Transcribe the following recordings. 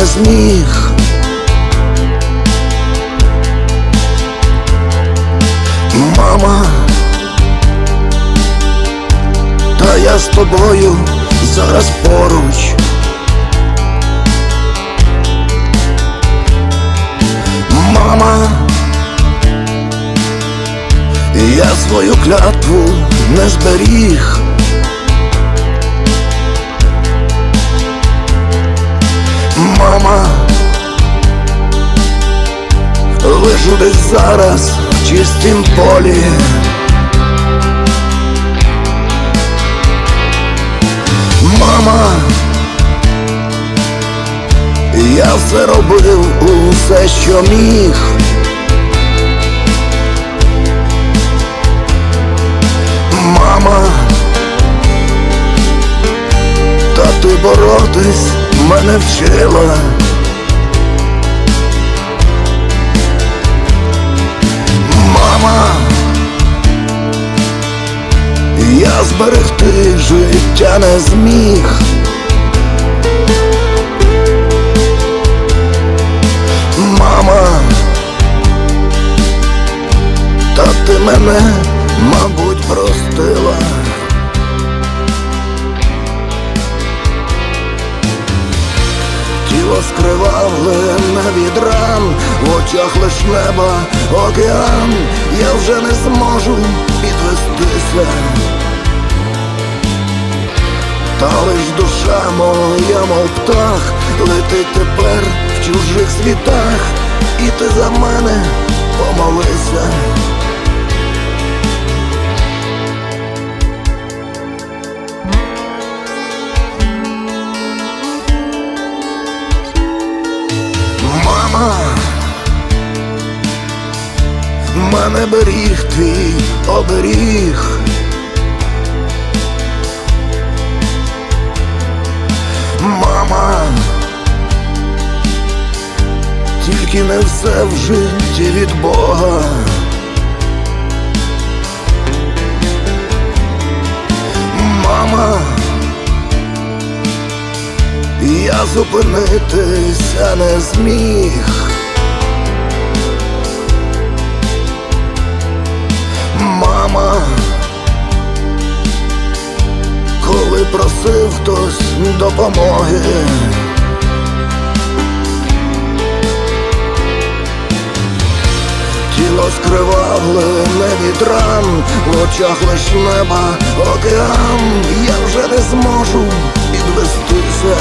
не зміг. Мама, та я з тобою зараз поруч. Мама, я свою клятву не зберіг. Мама, лежу десь зараз в чистім полі. Мама, я все робив усе, що міг. Мама, та ти боротись мене вчила. Мама, я зберегти життя не зміг. Мама, та ти мене, мабуть, простила. Тіло скривавлене від ран, в очах лиш неба, океан, я вже не зможу підвестися. Та лиш душа моя, мов птах, летить тепер в чужих світах, і ти за мене помолися. Мене беріг твій оберіг. Мама, тільки не все в житті від Бога. Мама, я зупинитися не зміг. Мама, коли просив хтось допомоги. Тіло скривавлене від ран, в очах лиш неба, океан, я вже не зможу підвестися.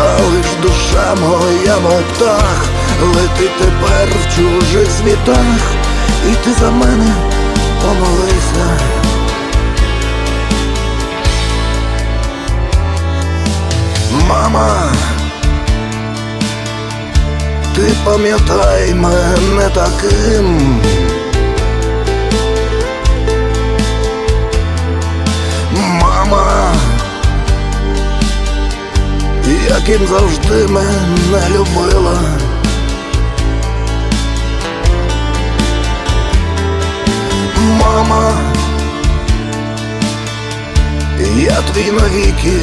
Та лиш душа моя, мов птах, летить тепер в чужих світах, і ти за мене помолися. Мама, ти пам'ятай мене таким. Мама, яким завжди мене любила. Мама, я твій навіки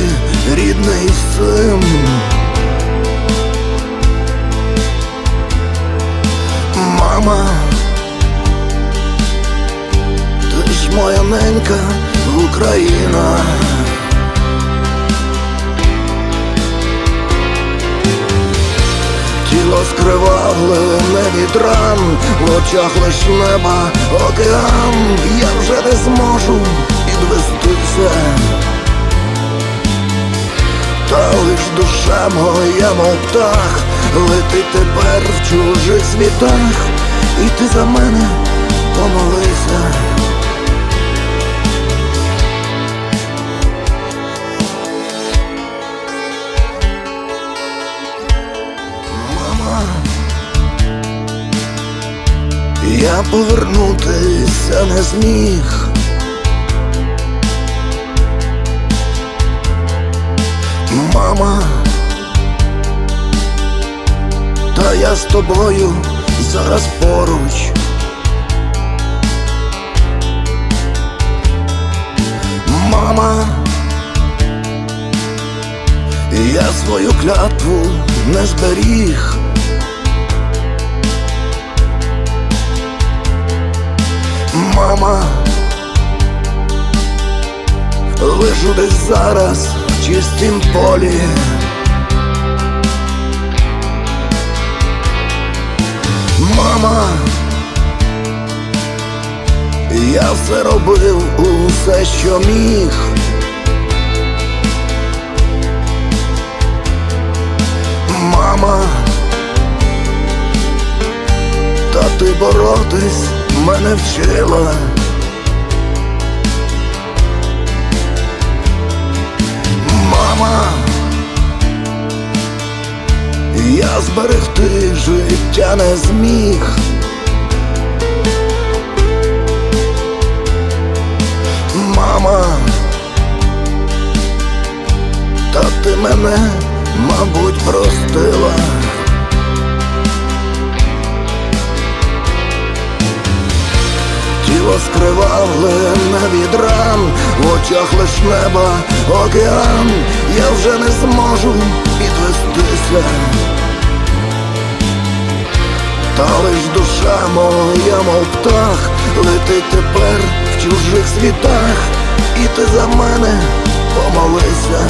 рідний син. Мама, ти ж моя ненька Україна. Тіло скривавлене від ран, в очах лиш неба, океан, я вже не зможу підвестися. Та лиш душа моя, мов птах, летить тепер в чужих світах, і ти за мене помолися. Я повернутися не зміг. Мама, та я з тобою зараз поруч. Мама, Я свою клятву не зберіг. Мама, лежу десь зараз в чистім полі. Мама, я все робив, усе, що міг. Мама, та ти боротись мене вчила. Мама, я зберегти життя не зміг. Мама, та ти мене, мабуть, простила. Тіло скривавлене від ран, в очах лиш неба, океан, я вже не зможу підвестися. Та лиш душа моя, мов птах, летить тепер в чужих світах, і ти за мене помолися.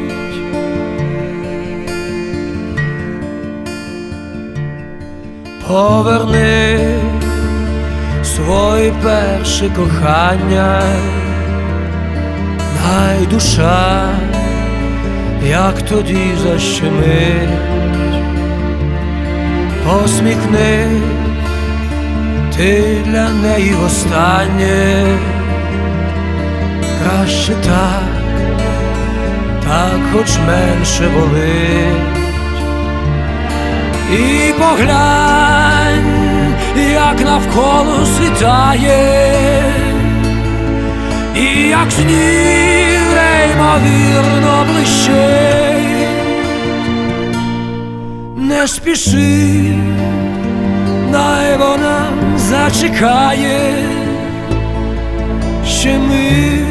Поверни свої перші кохання, най душа, як тоді защемить, посміхни ти для неї востаннє, краще так, так хоч менше болить. І поглянь, як навколо світає, і як сніг неймовірно блищить, не спіши, най вона зачекає, ще мить.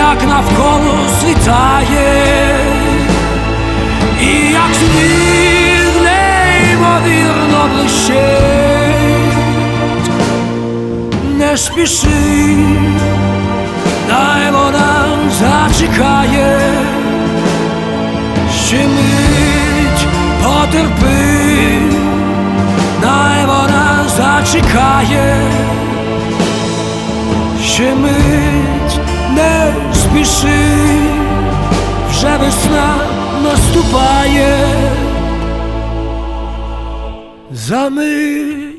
як навколо світає, і як сніг неймовірно блищить, не спіши, дай вона зачекає, ще мить потерпи, дай вона зачекає. Ще мить не спіши, вже весна наступає. За мить